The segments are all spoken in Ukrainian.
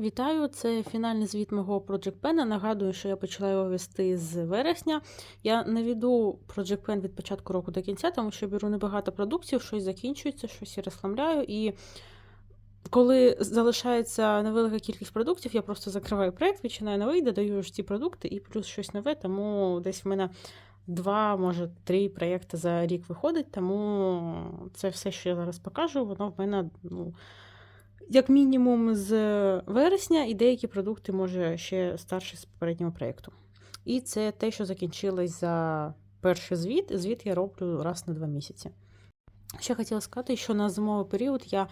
Вітаю! Це фінальний звіт мого Project Pen. Нагадую, що я почала його вести з вересня. Я не веду Project Pen від початку року до кінця, тому що беру небагато продуктів, щось закінчується, щось я розхламляю. І коли залишається невелика кількість продуктів, я просто закриваю проєкт, починаю новий, додаю ж ці продукти і плюс щось нове, тому десь в мене два, може, три проєкти за рік виходить, тому це все, що я зараз покажу, воно в мене. ну, як мінімум з вересня, і деякі продукти, може, ще старші з попереднього проєкту. І це те, що закінчилось за перший звіт. Звіт я роблю раз на два місяці. Ще хотіла сказати, що на зимовий період я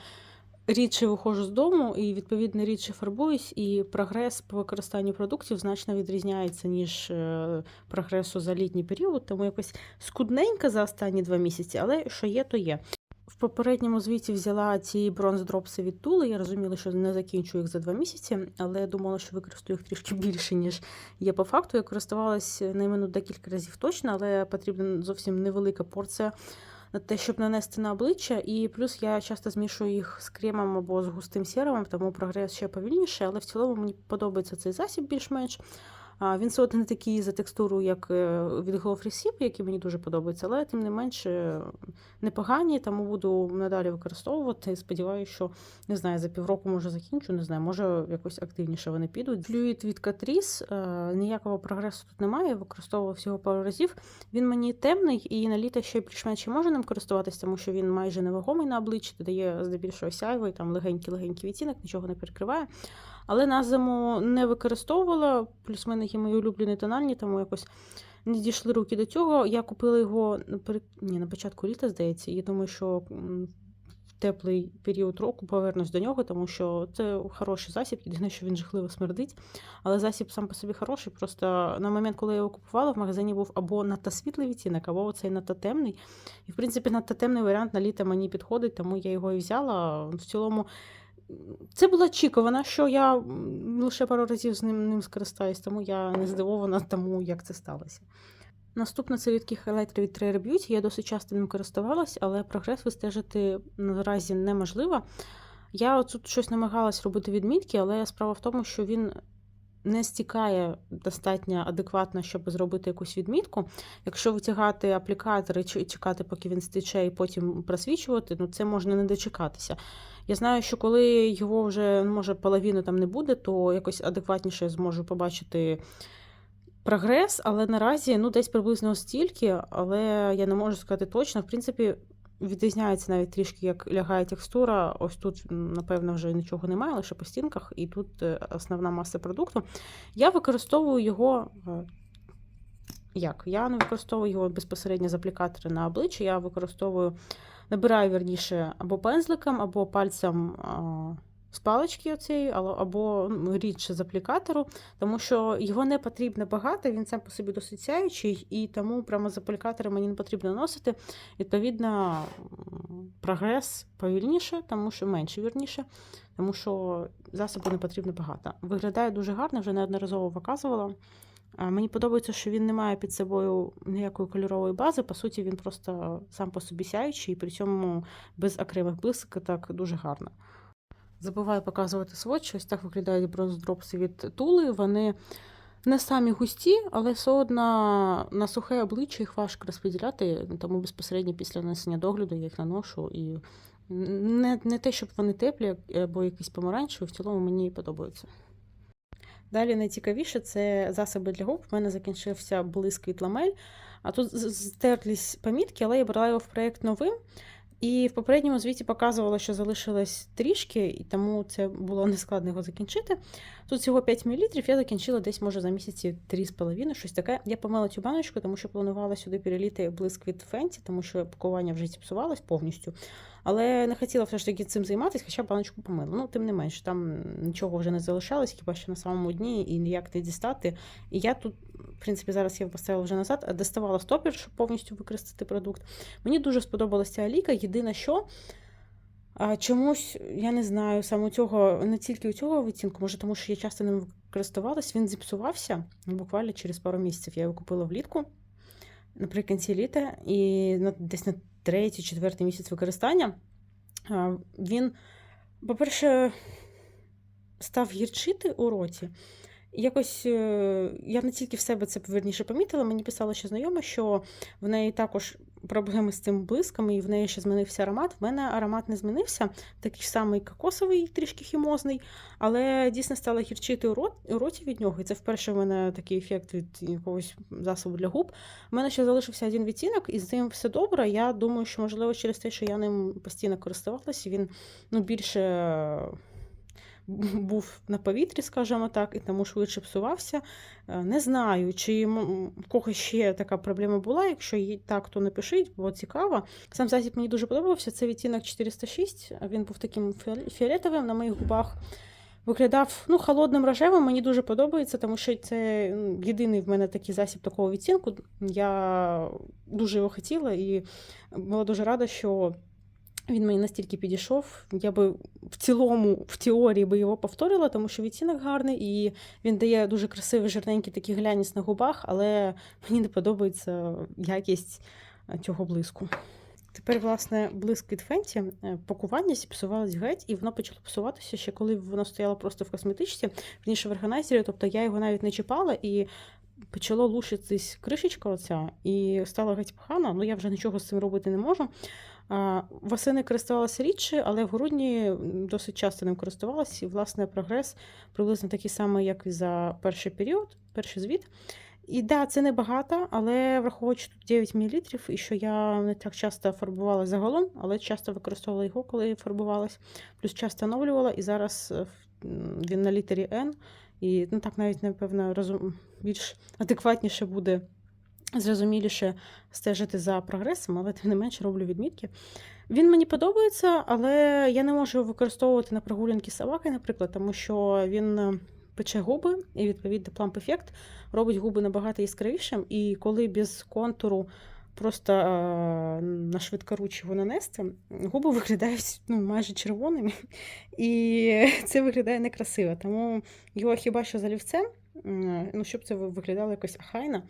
рідше виходжу з дому і, відповідно, рідше фарбуюсь, і прогрес по використанню продуктів значно відрізняється, ніж е, прогресу за літній період, тому якось скудненько за останні два місяці, але що є, то є. В попередньому звіті взяла ці бронз-дропси від Тули. Я розуміла, що не закінчу їх за два місяці, але я думала, що використаю їх трішки більше, ніж є по факту. Я користувалася ними ну, декілька разів точно, але потрібна зовсім невелика порція на те, щоб нанести на обличчя. І плюс я часто змішую їх з кремом або з густим серумом, тому прогрес ще повільніше, але в цілому мені подобається цей засіб більш-менш. Він все одно не такий за текстуру, як е, від Glow Free який мені дуже подобається, але тим не менше непогані, тому буду надалі використовувати. Сподіваюся, що не знаю, за півроку може закінчу, не знаю, може якось активніше вони підуть. Флюїд від Catrice, е, ніякого прогресу тут немає, використовував всього пару разів. Він мені темний і на літо ще більш-менш можна ним користуватися, тому що він майже невагомий на обличчі, додає здебільшого сяйвий, там легенький-легенький відтінок, нічого не перекриває. Але на зиму не використовувала, плюс в мене є мої улюблені тональні, тому якось не дійшли руки до цього. Я купила його Ні, на початку літа, здається, і думаю, що в теплий період року повернусь до нього, тому що це хороший засіб, єдине, що він жахливо смердить. Але засіб сам по собі хороший. Просто на момент, коли я його купувала, в магазині був або надто світлий відтінок, або цей надто темний. І, в принципі, надто темний варіант на літо мені підходить, тому я його і взяла. В цілому. Це була очікувано, що я лише пару разів з ним ним скористаюсь, тому я не здивована тому, як це сталося. Наступне це рідкий хайлайтер від Rare Beauty. Я досить часто ним користувалась, але прогрес вистежити наразі неможливо. Я тут щось намагалась робити відмітки, але справа в тому, що він не стікає достатньо адекватно, щоб зробити якусь відмітку. Якщо витягати аплікатор і чекати, поки він стече, і потім просвічувати, ну це можна не дочекатися. Я знаю, що коли його вже, ну, може, половини там не буде, то якось адекватніше зможу побачити прогрес, але наразі ну, десь приблизно стільки, але я не можу сказати точно. В принципі, відрізняється навіть трішки, як лягає текстура. Ось тут, напевно, вже нічого немає, лише по стінках, і тут е, основна маса продукту. Я використовую його. Е, як? Я не використовую його безпосередньо з аплікатора на обличчя, я використовую Набираю верніше або пензликом, або пальцем з палички оцієї, або рідше з аплікатору, тому що його не потрібно багато, він сам по собі досить сяючий, і тому прямо з аплікатора мені не потрібно носити. Відповідно, прогрес повільніше, тому що менше вірніше, тому що засобу не потрібно багато. Виглядає дуже гарно, вже неодноразово показувала. Мені подобається, що він не має під собою ніякої кольорової бази. По суті, він просто сам по собі сяючий, і при цьому без окремих блиск так дуже гарно. Забуваю показувати сводч. Ось так виглядають бронздропси від тули. Вони не самі густі, але все одно на сухе обличчя їх важко розподіляти, тому безпосередньо після нанесення догляду я їх наношу. І не, не те, щоб вони теплі або якісь помаранчеві, в цілому мені подобаються. Далі найцікавіше це засоби для губ. У мене закінчився блиск від ламель. А тут стерлись помітки, але я брала його в проєкт новим. І в попередньому звіті показувало, що залишилось трішки, і тому це було нескладно його закінчити. Тут всього 5 мл, я закінчила десь, може, за місяці 3,5, щось таке. Я помила цю баночку, тому що планувала сюди переліти блиск від Фенті, тому що пакування вже зіпсувалось повністю. Але не хотіла все ж таки цим займатися, хоча баночку помила. Ну, тим не менш, там нічого вже не залишалось, хіба що на самому дні і ніяк не дістати. І я тут, в принципі, зараз я поставила вже назад, доставала стопір, щоб повністю використати продукт. Мені дуже сподобалася ця олійка. Єдине, що. А чомусь, я не знаю, саме цього, не тільки у цього відтінку, може, тому що я часто ним користувалась, він зіпсувався буквально через пару місяців. Я його купила влітку наприкінці літа, і десь на третій, четвертий місяць використання. Він, по-перше, став гірчити у роті. Якось е, я не тільки в себе це верніше помітила, мені писала ще знайома, що в неї також проблеми з цим блиском, і в неї ще змінився аромат. В мене аромат не змінився, такий ж самий кокосовий, трішки хімозний, але дійсно стала гірчити у роті від нього. І це вперше в мене такий ефект від якогось засобу для губ. У мене ще залишився один відтінок, і з ним все добре. Я думаю, що можливо через те, що я ним постійно користувалася, він ну, більше був на повітрі, скажімо так, і тому швидше псувався. Е, Не знаю, чи в когось ще така проблема була. Якщо є так, то напишіть, бо цікаво. Сам засіб мені дуже подобався. Це відтінок 406. Він був таким фіол- фіолетовим на моїх губах. Виглядав ну, холодним рожевим, мені дуже подобається, тому що це єдиний в мене такий засіб такого відтінку. Я дуже його хотіла і була дуже рада, що він мені настільки підійшов. Я би в цілому, в теорії би його повторила, тому що відтінок гарний, і він дає дуже красивий, жирненький такий глянець на губах, але мені не подобається якість е, цього блиску. Тепер, власне, блиск від Фенті, е, пакування зіпсувалось геть, і воно почало псуватися ще коли воно стояло просто в косметичці, вніше в органайзері, тобто я його навіть не чіпала і почало лушитись кришечка оця, і стало геть погано, ну я вже нічого з цим робити не можу. Восени користувалася рідше, але в грудні досить часто ним користувалася, і, власне, прогрес приблизно такий самий, як і за перший період, перший звіт. І да, це небагато, але враховуючи тут 9 мл, і що я не так часто фарбувала загалом, але часто використовувала його, коли фарбувалась, плюс часто оновлювала, і зараз е, він на літері N, і ну, так навіть, напевно, розум... більш адекватніше буде, зрозуміліше стежити за прогресом, але тим не менше роблю відмітки. Він мені подобається, але я не можу його використовувати на прогулянки з собакою, наприклад, тому що він е, пече губи, і відповідно пламп ефект робить губи набагато яскравішим. І коли без контуру просто е, на швидкоруч його нанести, губи виглядають ну, майже червоними, і це виглядає некрасиво. Тому його хіба що залівцем, м, ну, щоб це виглядало якось ахайно.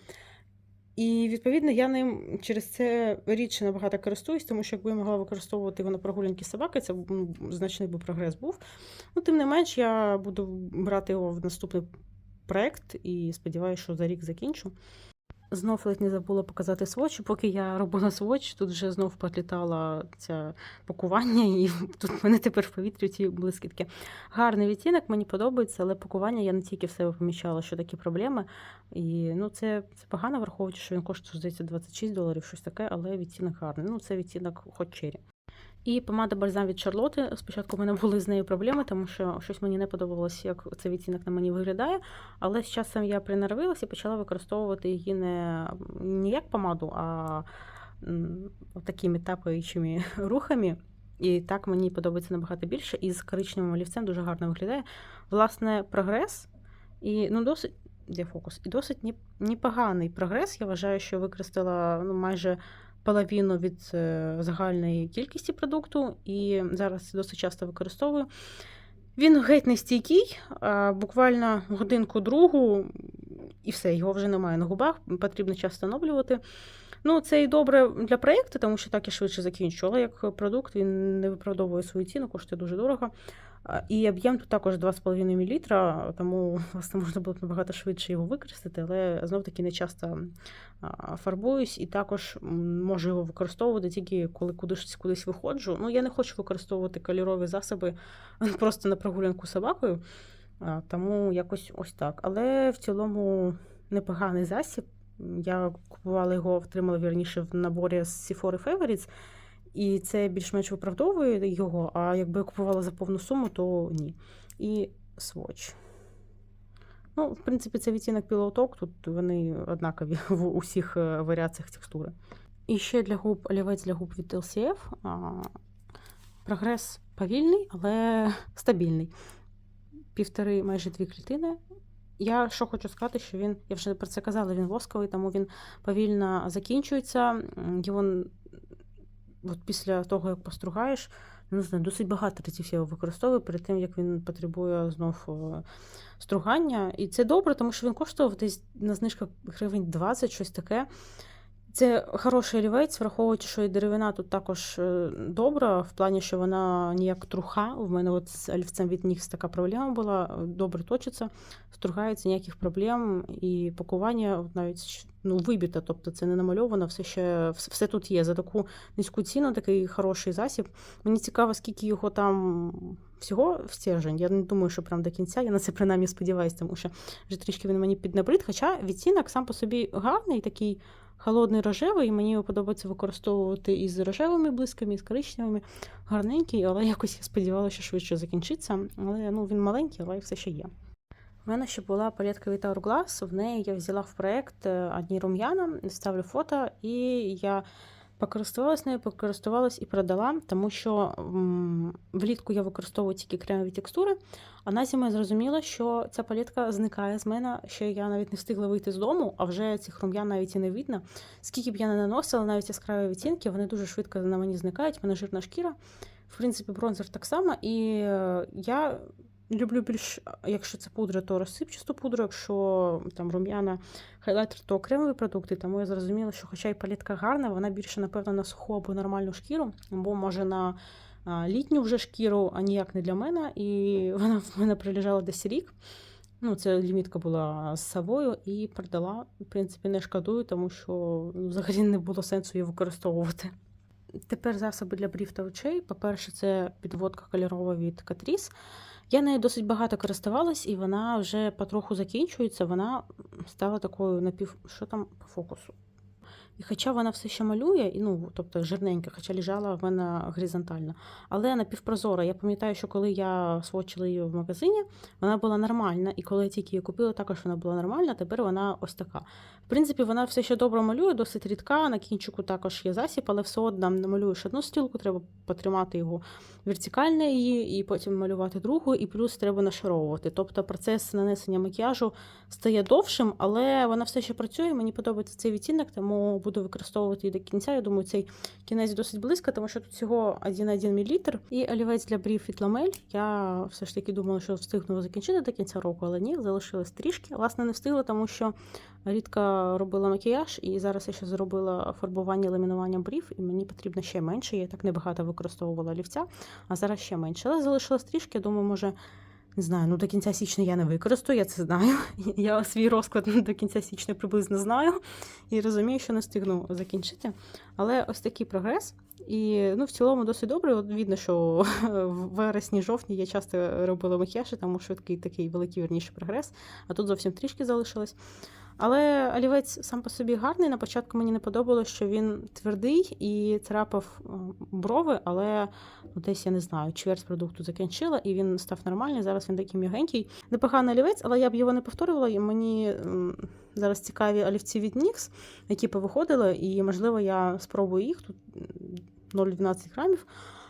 І відповідно я ним через це рідше набагато користуюсь, тому що якби я могла використовувати його на прогулянки собаки, це ну, значний би прогрес був. Ну, тим не менш, я буду брати його в наступний проект і сподіваюся, що за рік закінчу. Знов ледь не забула показати сводч. Поки я робила сводч, тут вже знов пролітала це пакування, і тут в мене тепер в повітрі ці блискітки. Гарний відтінок, мені подобається, але пакування я не тільки в себе помічала, що такі проблеми. І ну, це, це погано, враховуючи, що він коштує, здається, 26 доларів, щось таке, але відтінок гарний. Ну, це відтінок хоч Cherry. І помада бальзам від Шарлоти. Спочатку в мене були з нею проблеми, тому що щось мені не подобалось, як цей відтінок на мені виглядає. Але з часом я приноровилася і почала використовувати її не, не як помаду, а такими тапаючими рухами. І так мені подобається набагато більше. І з коричневим олівцем дуже гарно виглядає. Власне, прогрес. І ну, досить. Де фокус? І досить непоганий прогрес. Я вважаю, що використала ну, майже половину від е, загальної кількості продукту, і зараз досить часто використовую. Він геть не стійкий, а буквально годинку другу, і все, його вже немає на губах, потрібно часто оновлювати. Ну, це і добре для проєкту, тому що так я швидше закінчу, але як продукт він не виправдовує свою ціну, коштує дуже дорого. І об'єм тут також 2,5 мл, тому власне можна було б набагато швидше його використати, але знов таки не часто фарбуюсь і також можу його використовувати тільки коли кудись кудись виходжу. Ну, я не хочу використовувати кольорові засоби просто на прогулянку з собакою, тому якось ось так. Але в цілому непоганий засіб. Я купувала його, отримала вірніше в наборі з Sephora Favorites, і це більш-менш виправдовує його, а якби я купувала за повну суму, то ні. І Swatch. Ну, в принципі, це відтінок Talk, тут вони однакові в усіх е, варіаціях текстури. І ще для губ олівець для губ від LCF. Прогрес повільний, але стабільний. Півтори, майже дві клітини. Я що хочу сказати, що він, я вже про це казала, він восковий, тому він повільно закінчується. Його от після того, як постругаєш, не знаю, досить багато разів я його використовую перед тим, як він потребує знов е, стругання. І це добре, тому що він коштував десь на знижках гривень 20, щось таке. Це хороший олівець, враховуючи, що і деревина тут також е, добра, в плані, що вона ніяк труха. У мене от з олівцем від Нікс така проблема була. Добре точиться, стругається ніяких проблем. І пакування навіть ну, вибіте, тобто це не намальовано, все ще все тут є. За таку низьку ціну, такий хороший засіб. Мені цікаво, скільки його там всього в стержень. Я не думаю, що прям до кінця. Я на це принаймні сподіваюся, тому що вже трішки він мені піднабрид. Хоча відтінок сам по собі гарний, такий холодний рожевий, і мені його подобається використовувати і з рожевими блисками, і з коричневими. Гарненький, але якось я сподівалася, що швидше закінчиться. Але ну, він маленький, але все ще є. У мене ще була палетка від Hourglass, в неї я взяла в проект е, одні рум'яна, ставлю фото, і я покористувалась нею, покористувалась і продала, тому що влітку я використовую тільки кремові текстури, а на зиму я зрозуміла, що ця палетка зникає з мене, ще я навіть не встигла вийти з дому, а вже цих рум'ян навіть і не видно. Скільки б я не наносила, навіть яскраві відтінки, вони дуже швидко на мені зникають, в мене жирна шкіра. В принципі, бронзер так само, і е, я люблю більш, якщо це пудра, то розсипчасту пудру, якщо там рум'яна хайлайтер, то окремі продукти. Тому я зрозуміла, що хоча й палітка гарна, вона більше, напевно, на суху або нормальну шкіру, або може на літню вже шкіру, а ніяк не для мене. І вона в мене прилежала десь рік. Ну, це лімітка була з собою і продала. В принципі, не шкодую, тому що ну, взагалі не було сенсу її використовувати. Тепер засоби для брів та очей. По-перше, це підводка кольорова від Catrice. Я нею досить багато користувалась, і вона вже потроху закінчується. Вона стала такою напів. Що там по фокусу? І хоча вона все ще малює, і, ну, тобто жирненька, хоча лежала в мене горизонтально, але напівпрозора. Я пам'ятаю, що коли я свочила її в магазині, вона була нормальна, і коли я тільки її купила, також вона була нормальна, тепер вона ось така. В принципі, вона все ще добре малює, досить рідка. На кінчику також є засіб, але все одно намалюєш одну стілку, треба потримати його вертикально її, і потім малювати другу, і плюс треба нашаровувати. Тобто процес нанесення макіяжу стає довшим, але вона все ще працює. Мені подобається цей відтінок, тому буду використовувати її до кінця. Я думаю, цей кінець досить близько, тому що тут всього 1,1 мл. І олівець для брів від ламель. Я все ж таки думала, що встигну закінчити до кінця року, але ні, залишилось трішки. Власне, не встигла, тому що рідко робила макіяж, і зараз я ще зробила фарбування ламінування брів, і мені потрібно ще менше. Я так небагато використовувала олівця, а зараз ще менше. Але залишилось трішки. Я думаю, може. Не знаю, ну до кінця січня я не використаю, я це знаю. Я свій розклад до кінця січня приблизно знаю і розумію, що не встигну закінчити. Але ось такий прогрес. І ну, в цілому досить добре. От видно, що в вересні-жовтні я часто робила макіяж, тому швидкий такий великий верніший прогрес, а тут зовсім трішки залишилось. Але олівець сам по собі гарний. На початку мені не подобалося, що він твердий і царапав е, брови, але ну, десь я не знаю, чверть продукту закінчила, і він став нормальний. Зараз він такий м'ягенький. Непоганий олівець, але я б його не повторювала. І мені зараз цікаві олівці від NYX, які повиходили, і можливо я спробую їх тут 0,12 грамів.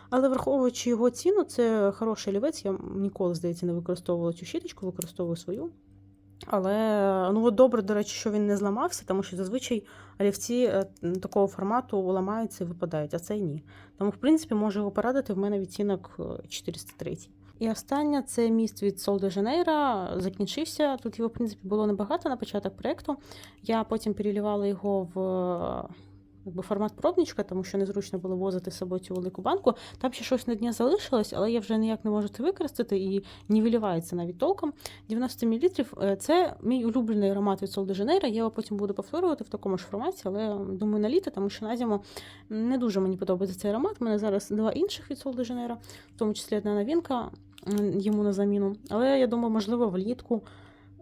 Але враховуючи його ціну, це хороший олівець. Я ніколи, здається, не використовувала цю щіточку, використовую свою. Але ну от добре, до речі, що він не зламався, тому що зазвичай олівці е, такого формату ламаються і випадають, а цей ні. Тому, в принципі, можу його порадити. В мене відтінок е, 403. І останнє це міст від Sol de Janeiro. Закінчився. Тут його, в принципі, було небагато на початок проєкту. Я потім перелівала його в е, якби, формат пробничка, тому що незручно було возити з собою цю велику банку. Там ще щось на дні залишилось, але я вже ніяк не можу це використати і не вилівається навіть толком. 90 мл це мій улюблений аромат від Sol. Я його потім буду повторювати в такому ж форматі, але думаю на літо, тому що на зиму не дуже мені подобається цей аромат. У мене зараз два інших від Sol в тому числі одна новинка йому на заміну. Але я думаю, можливо, влітку.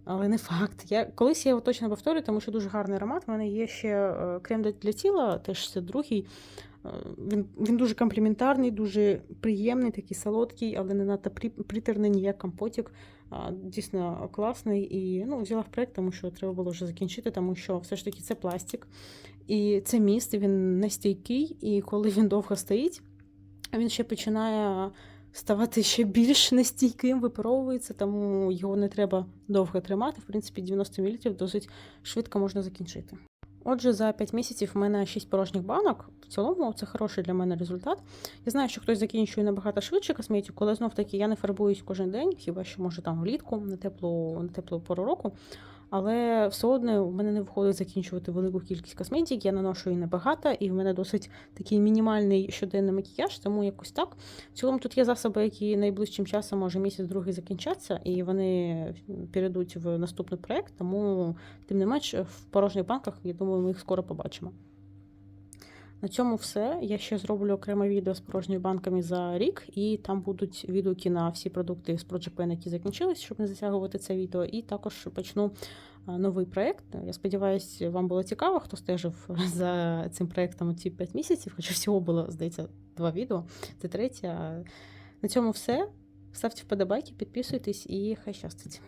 Але не факт. Я колись я його точно повторю, тому що дуже гарний аромат. У мене є ще е, крем для тіла, теж це другий. Е, Він він дуже компліментарний, дуже приємний, такий солодкий, але не надто при- притерний, ні як компотик. А, Дійсно класний. І ну, взяла в проект, тому що треба було вже закінчити, тому що все ж таки це пластик. І це міст, він не стійкий, і коли він довго стоїть, він ще починає ставати ще більш нестійким, випаровується, тому його не треба довго тримати. В принципі, 90 мл досить швидко можна закінчити. Отже, за 5 місяців в мене 6 порожніх банок. В цілому це хороший для мене результат. Я знаю, що хтось закінчує набагато швидше косметику, але знов таки я не фарбуюсь кожен день, хіба що може там влітку на теплу, на теплу пору року. Але все одно в мене не виходить закінчувати велику кількість косметики, я наношу її небагато, і в мене досить такий мінімальний щоденний макіяж, тому якось так. В цілому тут є засоби, які найближчим часом, може місяць-другий закінчаться, і вони перейдуть в наступний проект, тому, тим не менш, в порожніх банках, я думаю, ми їх скоро побачимо. На цьому все. Я ще зроблю окреме відео з порожніми банками за рік, і там будуть відгуки на всі продукти з Project Pen, які закінчились, щоб не затягувати це відео. І також почну новий проект. Я сподіваюся, вам було цікаво, хто стежив за цим проектом ці 5 місяців, хоча всього було, здається, два відео. Це третє. На цьому все. Ставте вподобайки, підписуйтесь і хай щастить.